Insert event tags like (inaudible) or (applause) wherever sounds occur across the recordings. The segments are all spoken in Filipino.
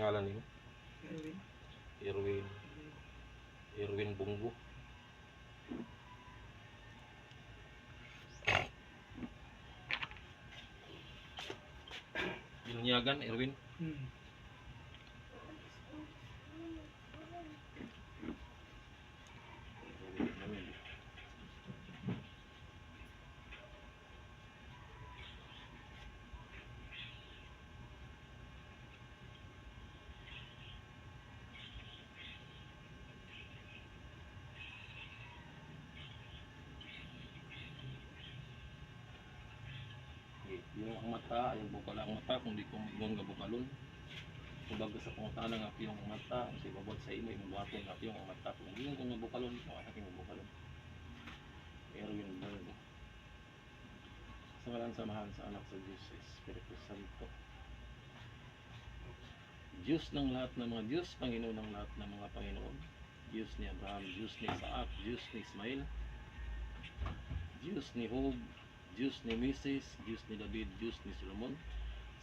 Pangalan niyo? Erwin. Irwin. Irwin Bunggo. Binyagan, Irwin. Hmm. Yung ang mata, yung bukal ang mata, kung di ko ingon nga bukalon. Kung baga sa pangutana nga piyong ang mata, sa ibabot sa imo, yung buhato nga piyong ang mata. Kung hindi ko nga bukalon, kung anak yung bukalon. Erwin Bunggo. Sa ngalan samahan sa anak sa Diyos sa Espiritu Santo. Diyos ng lahat ng mga Diyos, Panginoon ng lahat ng mga Panginoon. Diyos ni Abraham, Diyos ni Isaac, Diyos ni Ismail, Diyos ni Job, Diyos ni Moses, Diyos ni David, Diyos ni Solomon.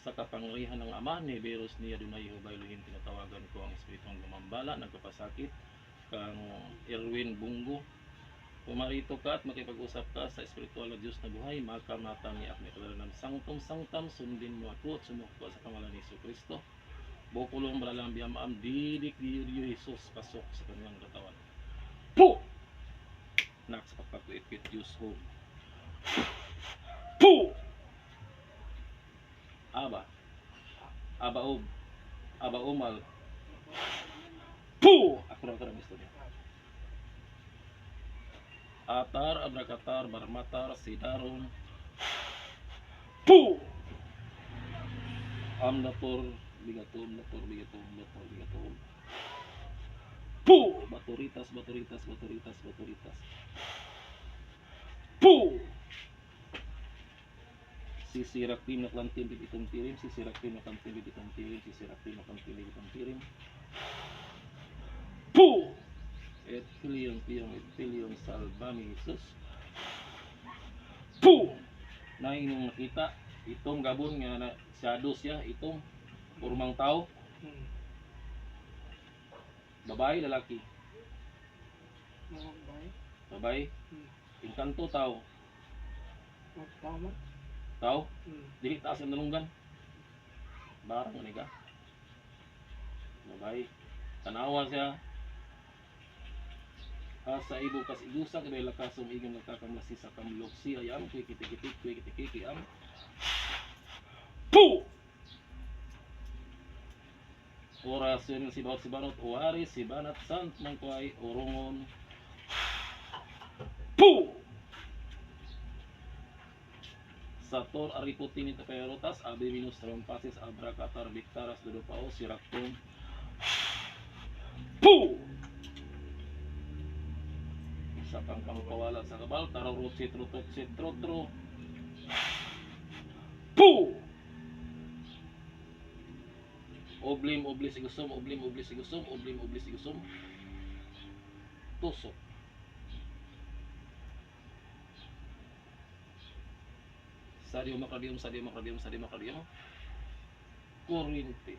Sa kapangyarihan ng Ama ni Beros ni Adonai Jehovah Elohim, tinatawagan ko ang Espiritong gumambala, nagkapasakit, kang Erwin Bungo. Pumarito ka at makipag-usap ka sa espiritual na Diyos na buhay, makamata ni Akme ng sangtom sangtam, sundin mo ako at sumukpo sa pangalan ni Iso Kristo. Bukulong malalang biyamaam, didik di Diyo Jesus, pasok sa kanyang katawan. Po! Nak sa pagpakuit-kuit Diyos home. Po! Aba. Aba ob. Aba umal. Po! Ako lang karang istorya. Atar, abrakatar, barmatar, sidaron. Po! Amnator, bigatum, nator, bigatum, nator, bigatum. Po! Baturitas, baturitas, baturitas, baturitas. Po! Sisirak tim na klantim bibitong tirim, sisirak tim na klantim bibitong tirim, sisirak tim na klantim bibitong tirim. Po! Et filium pium et filium salvami Jesus. Po! Na inyong nakita, itong gabon nga na shadow siya, itong pormang tao, babae, lalaki, Mga bay. babae, Hmm. inkanto tao, Magtama. Tao, Hmm. dili taas ang nalunggan. Barang ni ka. Babae, tanawa siya. Asa ibo kas idusa kay lakas umigon nagkakamlasi sa kamloksi ayam kuy kitikiti kuy kitikiki am. Pu! Orasyon si bawat si banot uwari si banat sant mangkuay urungon. Pu! Sator ariputin ito perotas, abe minus trompasis, abrakatar, biktaras, dudupao, siraktum. (sighs) Pu! Sa kang pangkawala sa kabal, tararot, sitrutot, sitrotro. (sighs) Pu! Oblim, oblis, igusum, oblim, oblis, igusum, oblim, oblis, igusum. Tusok. Sadio Macradium, Sadio Macradium, Sadio Macradium. Kurinti.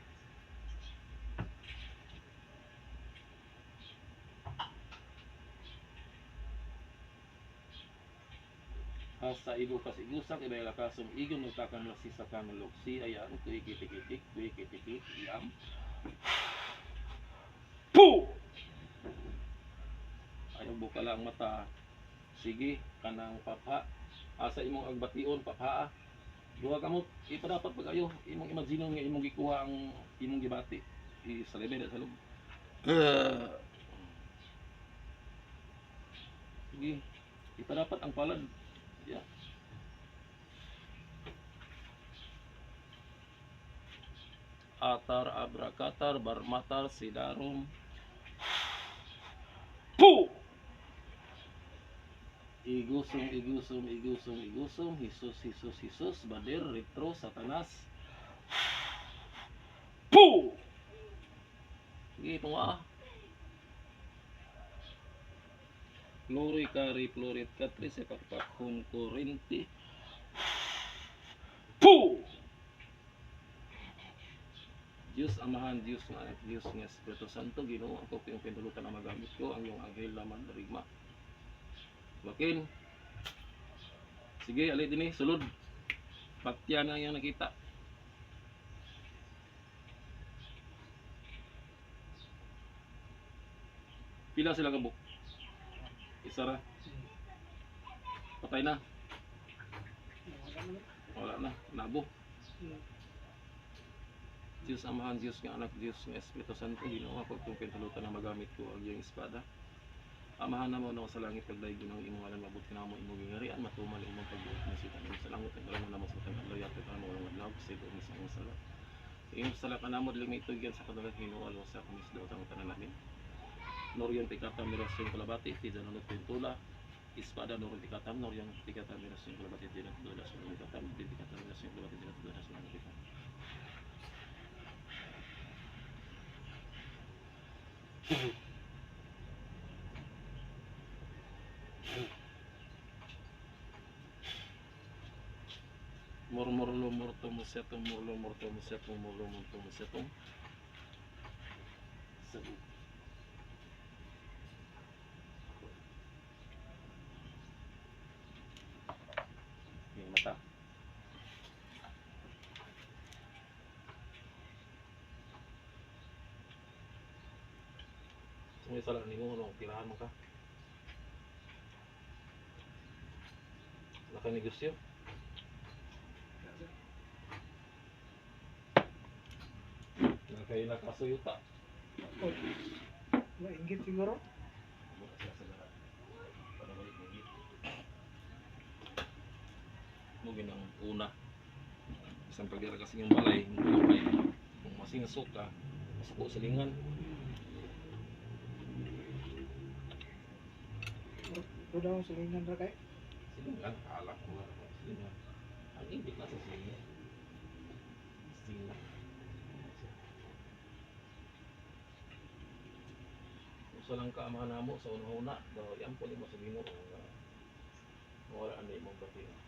Asa ibu kas igusak ibay lakasong igon nagtakang lasi sa kanulog si ayan kuy kitikitik kuy kitikik iyam. Pu! Ayaw buka lang mata. Sige, kanang papa. Asa imong agbation papa. Duha kamot, ipa dapat pag ayo imong imagine nga imong gikuha ang imong gibati. I sa lebe sa loob. Sige, ipa dapat ang palad. Yeah. Atar, abrakatar, barmatar, sidarum. Pu! Igusum, igusum, igusum, igusum, Hisus, Hisus, Hisus, Badir, Retro, Satanas. Pu! Sige, tunga. Flori, Kari, Florit, Katri, Sepakpakhum, Korinti. Pu! Diyos Amahan, Diyos Anak, Diyos nga Espiritu Santo, Ginoo ako kayong pinulutan na magamit ko ang iyong anghel laman rima. Wakin. Sige, ali din eh, sulod. Patya na yung nakita. Pila sila kabuk? Isa ra. Patay na. Wala na. Nabo. Diyos Amahan, Diyos nga Anak, Diyos nga Espiritu Santo, Ginoo ako kung pinulutan na magamit ko ang iyong espada. Amahan na mo na sa langit pagdaig ng imong alam mabuti na mo imong gingarian matumal imong pagbuot ng sita ng sa langit ang alam na mo sa tang aloy at ang mga adlaw sa ito sa imong sala. Imong sala ka namo dili may tugyan sa kadalang hinuwal sa kumis daw ang tanan namin. Noryon tikata mirasyon kalabati ti danunot pintula espada noryon tikata noryon tikata mirasyon kalabati ti danunot pintula sa tikata tikata mirasyon kalabati ti danunot pintula sa Murmurlo murto musetong murlo murto musetong murlo murto musetong Sabi. Yung mata. May sala ni mo, anong tirahan mo ka? Nakanegosyo? Na kayo nakasuyuta. Oh. Maingit siguro. Mugin ang una. Isang pagira kasi yung balay, mulay. Kung masingsok ka, masuko sa lingan. Ito daw sa lingan ra kay. Silingan, alak ko nga. Silingan. Ang ibig na sa silingan. Silingan. Usa lang ka amahan namo sa una-una, daw yan po mo sa Ginoo nga wala ani mong batin.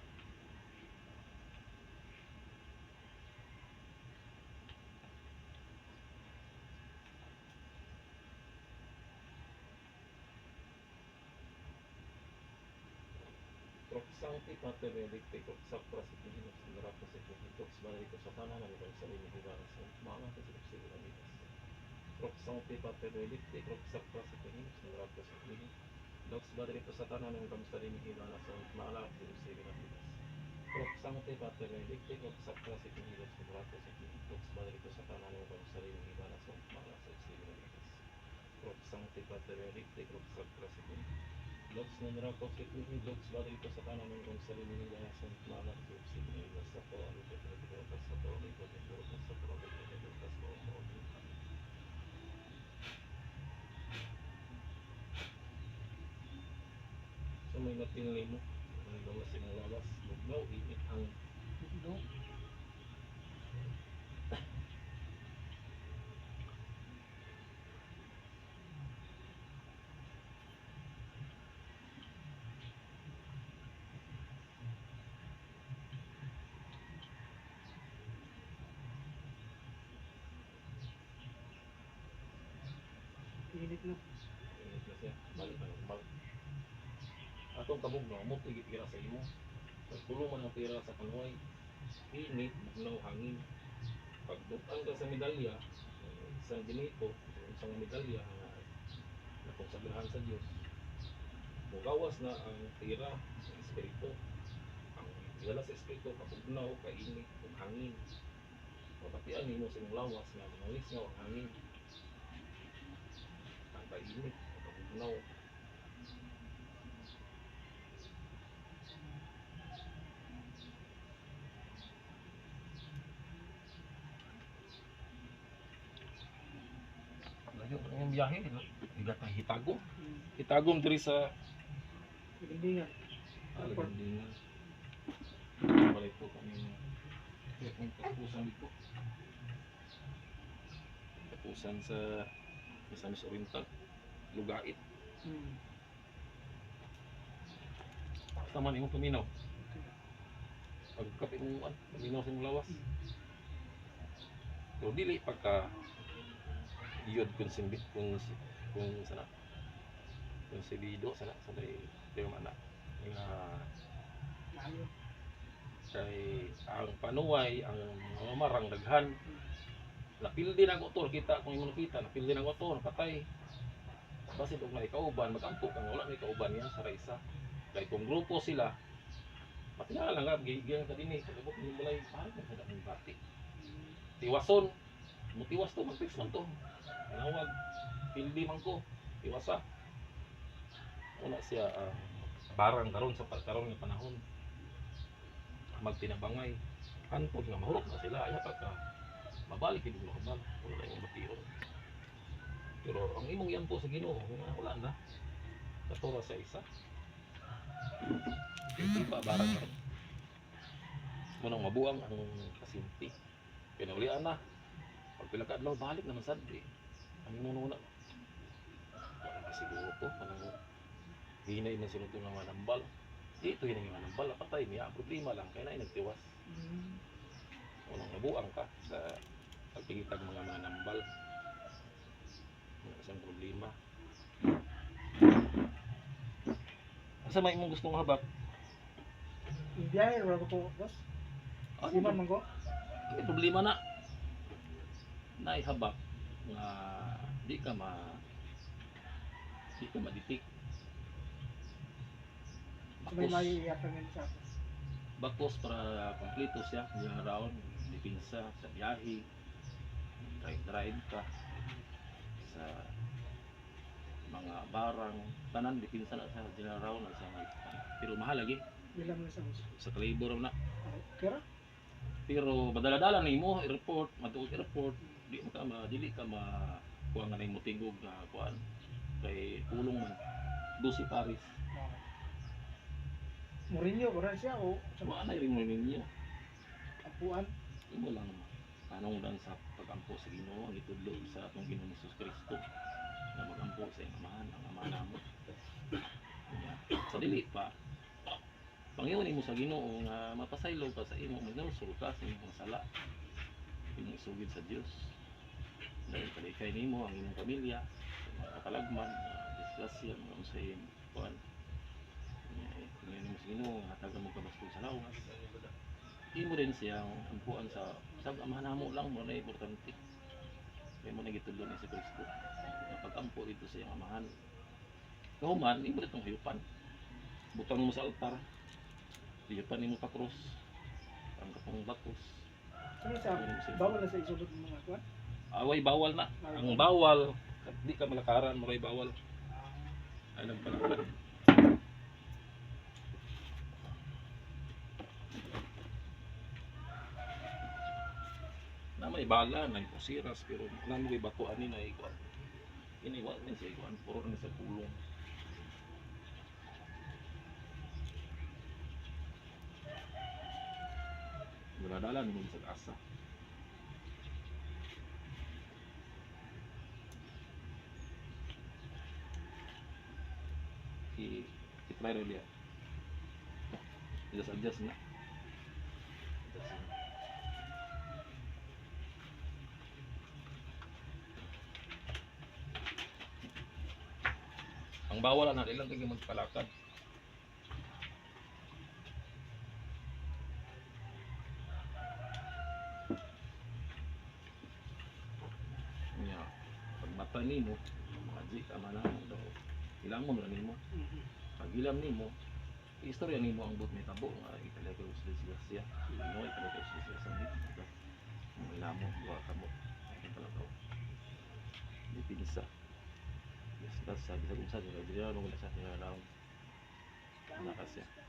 Proxanti pater relicte proxap prasipinos nara prasipinos balay ko sa tanan ng sa sarili ni Baras mga kasi sa sila nitas. Proxanti pater relicte proxap prasipinos nara prasipinos Dox balay ko sa tanan ng sa sarili ni Baras mga kasi sa sila nitas. Proxanti pater relicte proxap prasipinos nara prasipinos Dox balay ko sa tanan ng sa sarili ni Baras mga kasi sa sila nitas. Proxanti pater relicte proxap prasipinos Lox na narapo si Kuni, Lox bari ko sa tanan ng kong sarili nila sa mga si Kuni, sa po, ano ko, ano ko, sa po, ano ko, ano ko, sa po, ano ko, ano ko, sa po, ano ko, So may napinili mo, ang gawas yung lawas, bugnaw, init ang No. Init na. init na siya, balik na normal. Atong kabugnaw mo, tigit-gira sa imo. Pagpulo man ang tira sa kanuay, init, bugnaw, hangin. Pagbutan ka sa medalya, isang ginito, isang medalya na nakonsagrahan sa Diyos. Mugawas na ang tira sa Espiritu. Ang tira sa Espiritu, kapugnaw, kainit, hangin. Kapatian nimo sa lawas nga mangalis nga ang hangin. Ang kainit, ang kapugnaw. Layo na yung biyahe, no? Higat na hitagom. Hmm. Hitagom diri sa Hindi nga. Alagandingan. Balik po kami kaya kung tapusan dito. Tapusan sa Misamis Oriental. Lugait. Hmm. Basta man imong paminaw. Pagkapi mo, paminaw sa imong lawas. Pero dili pagka iyod kung simbit kung kung sana kung sibido sana sa day pero mana nga kay ang panuway ang mga marang daghan napildi na motor kita kung imo nakita napildi na motor patay basit og may kauban magampo kang wala may kauban niya sa raisa. Kay kung grupo sila matingal lang nga gigyan ka dinhi pagabot ni mulay paano ka sa daming bati. Tiwason. Mutiwas to magfix man to. Nawag pildi man ko. Tiwasa. Wala siya ah, barang karon sa karon nga panahon. Magtinabangay. Anpod nga mahurot na sila. Ay pagka mabalik hindi mo kabal wala yung bation pero ang imong yan po sa Ginoo nga wala na. Katura sa isa. Hindi pa barang karon munang mabuang ang kasinti. Pinaulian na pag pila ka adlaw balik naman sad eh. ang imong nuna wala ka siguro to kanang hinay man sunod ng mga nambal. Dito yun ang mga nambal patay niya ang problema lang kaya na nagtiwas. Mm. unang nabuang ka sa pagpigitag mga mga isang problema. Asa may imong gustong habak? Ibiyahe, wala ko boss. Di man man ko? may problema na. Naihabak nga di ka ma di ka maditik. May bakos. may iyatan nga sa akin. bakos para kompleto siya. Yung round dipinsa sa biyahe. Drive drive ka. Sa mga barang tanan dipinsa na sa general round sa pero mahal lagi. Bilang na sa sa kalibor na. Kira? pero madala-dala nimo i-report matuod i-report di mo ka ma dili ka ma kuha nga nimo tingog nga kuan. Kay kulong man. Lucy Paris. Ah. Mourinho, wala siya o? Sa wa na rin mo ninyo apuan. imo lang. Tanong lang sa pagampo sa Ginoo ang itudlo sa atong Ginoo ni Jesus Kristo na magampo sa iyang amahan ang amahan namo sa dili pa. Panginoon imo sa Ginoo nga mapasaylo ka sa imo magnusol ka sa imong sala. Imong isugid sa Dios dahil kalikay nimo ang imong pamilya mga katalagman mga disgrasya mga unsay kuan. Panginoon imo sa Ginoo hatagan mo kabastog sa lawas. Imo din siyang ampuan sa sa amahan namo lang mo na importante. Kaya mo nagitulo ni sa Kristo pag-ampo dito sa iyang amahan. Kahuman imo ditong hayupan. Butang mo sa altar. Hayupan nimo pa cross. Ang kapang bakos Ano sa bawal na sa isulod ng mga kuan? away bawal na. Ang bawal di ka malakaran maray bawal. Ay nagpalakad na may bala na siras pero na may batuan ni na ikuan ini wa ni sa ikuan puro ni sa pulong Daladala ni mo sa asa. i i-try rin yan. Just adjust na. Ang bawal na ilang kayo magpalakad. Nya, pag mata nimo, man ang daw. Ilang mo na nimo. Pag ilam nimo, istorya nimo ang but may tabo nga ikalagay ko sa disgrasya. Ano ikalagay sa disgrasya ni ito. Ang ilam mo, duwa ka mo. Ang palagaw. Di pinisa. Yes, tas sabi sa kumsa, sa Adriano, wala sa tinalaw. Ano kasi.